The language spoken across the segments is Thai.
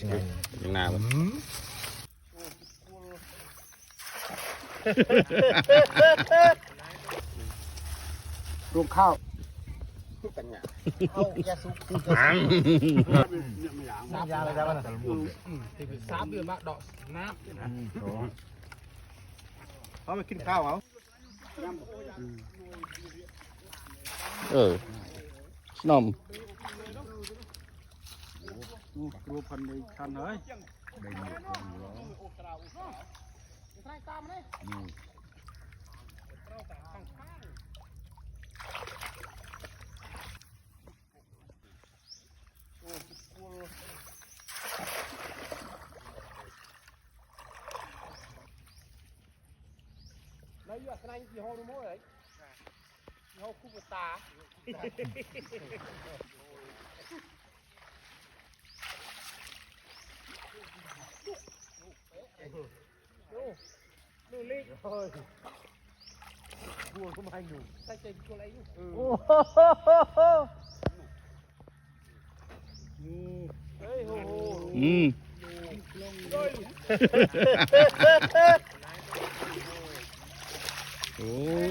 ยังหน้ามันรวมข้าวเอายาสุกอังสามยาอะไรกันนะสามเดือนมาดอกน้ำเขามากินข้าวเอาเออสนอ ครูพันในคันเลยได้หมดเลยหรอใครตามเลยนายอยู่อัศนายที่ห้องนู้นเลยห้องคู่ตา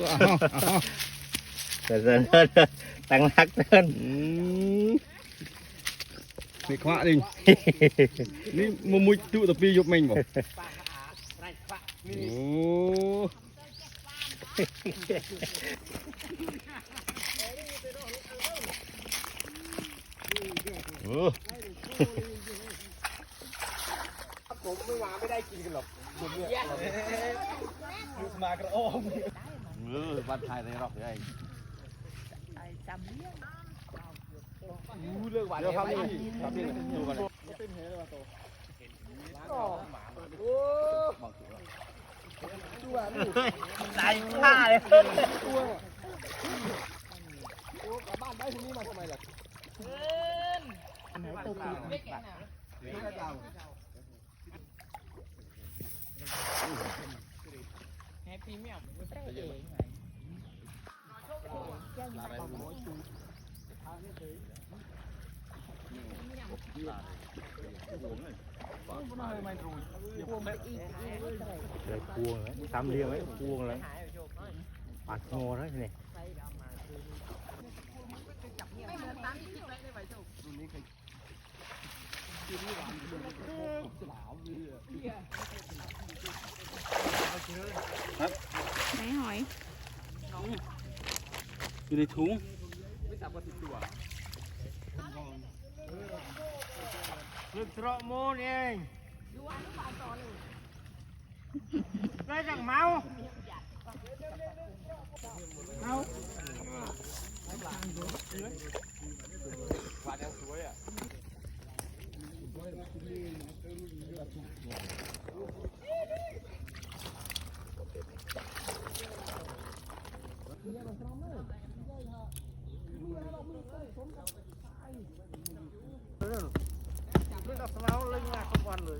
อาเดินเดินเดินตั้งรักเดินอืม นี่ขวาดินี่มุมุยจุตะปียกเม่งบ่โอ้โอ้ผมไม่มาไม่ได้กินกันหรอกผมเนี่ยลูกมากระโอมเออบ้านไทยได้รอบเลยรู้เรื่อง หวานเดี๋ยวครับนี่นี่ครับนี่ดูกันโอ้ใจฆ่าเลยโอ้กลับบ้านได้พรุ่งนี้มาทำไมล่ะอันไหนตัวตีแฮปปี้เมียมเลยพวงเลยทำเรียงไว้พวงเลยปัดงอแล้วนี่ไหนหอย อยู่ในถุงไม่สามารถติดตัว ลึกตระมูนเองได้จังเมาเอาฝาแดงสวยอะรื่องดับสลาวเลยงานทุกวันเลย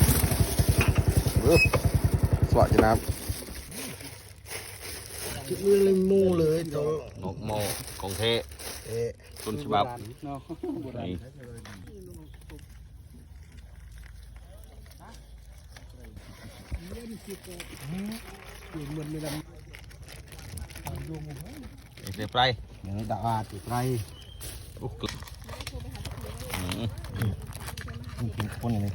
สบายปนสบายลังลืมหมดเลยเป็นไงเอาไปจับดิ่งดิ่งพูดดูเลยแค่นี้เหมาะกลางอู้เอาฮะอู้สวัสดีนะครับคิดเรื่องมูเลยโตนกโมของเทเอ๊ะต้นฉบับเนาะนี่ไอ้เสียไปอย่างนี้ดาติดไรอุ๊กอืมกินคนเลย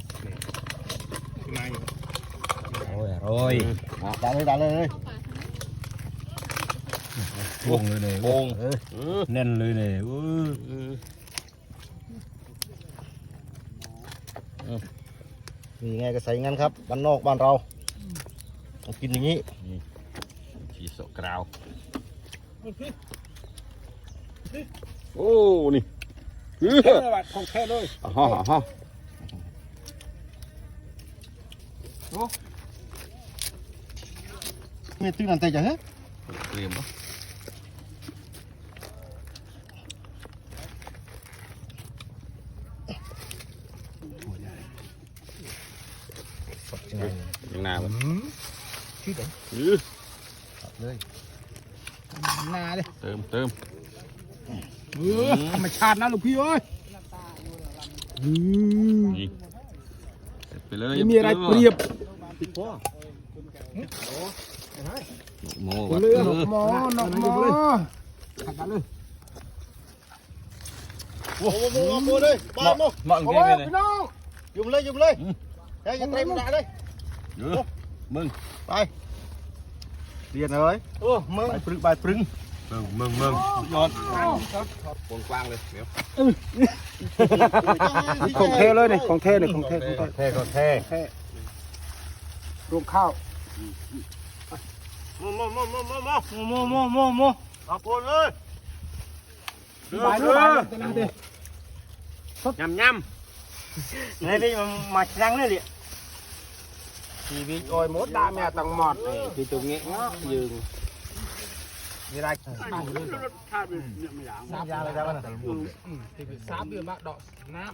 โอ้ย อร่อยดันเลยดันเลยโป่งเลยโป่งเออแน่นเลยเนี่ยเออมีไงก็ใส่งั้นครับบ้านนอกบ้านเราต้องกินอย่างนี้ชีสกราวโอ้นี่เออของแค่เลยอ่าฮะอ่าฮะ นี่ตื้อนั่นแต่จะเฮ้ยเตรียมปะยังไงยังหนาปะชื่อไหนอื้อเลยนาเลยเติมเติมเออธรรมชาตินะลูกพี่เอ้ยนี่เสร็จไปเลยไม่มีอะไรเปรียบติดพ่อ โม่เรือหนกหมอหนกหมอขัดกันเลยโอ้โหโอ้โหเลยไปโม่เหมาะจโอ้ริงยเลยพี่น้องยุ่มเลยยุ่มเลยเฮ้ยยังเต็มหนาเลยเยอะมึงเรียนเลยโอ้มึงไปปรึงไปปรึงมึงมึงมึงยอดวงกว้างเลยเดี๋ยวของเทเลยนี่ของเทนี่ของเทของเทของเทรวมข้าว โมโมโมโมโมโมโมโมโมโมเอาปนเลยไปเลยไปเลยยำยนี่พี่มาชังเลยดิชีวิตโอยมดดาแม่ตังหมดนี่ที่ตรงนี้เนาะยืนมีอะไรสามยาอะไรกันนะสามเดือนมาดอกน้ำ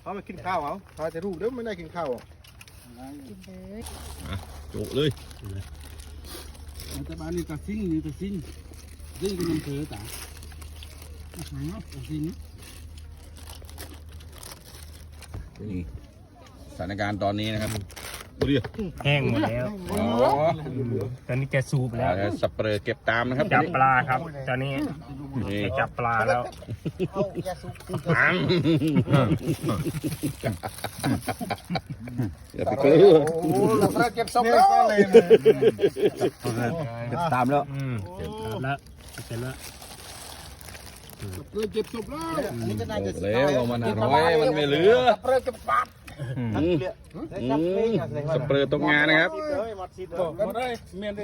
เขาไม่กินข้าวเหรอเขาจะรู้เดี๋ยวไม่ได้กินข้าวำจุเลยแต่บ้านนี้ก็ซิ่งนี่ก็ซิ่งซิ่งก็ยังเถอตาอาหารเนาะก็ซิ่งนี่สถานการณ์ตอนนี้นะครับ ดูดิแห้งหมดแล้วอ๋อตอนนี้จะสูบแล้วเอาสับเปลือเก็บตามนะครับจับปลาครับ ตอนนี้นี่จะจับปลาแล้วอ้ำอย่าไปกลัวโอ้เราเก็บศพแล้วเก็บตามแล้วอืมจับแล้วเสร็จแล้วเริ่มเจ็บศพแล้วนี่ก็น่าจะแล้วเอามันหาร้อยมันไม่เหลือเปลือกเก็บปาด อืมอืม สเปรย์ตกงานนะครับเฮ้ยมัดซีเตอร์บ่ได้เมียน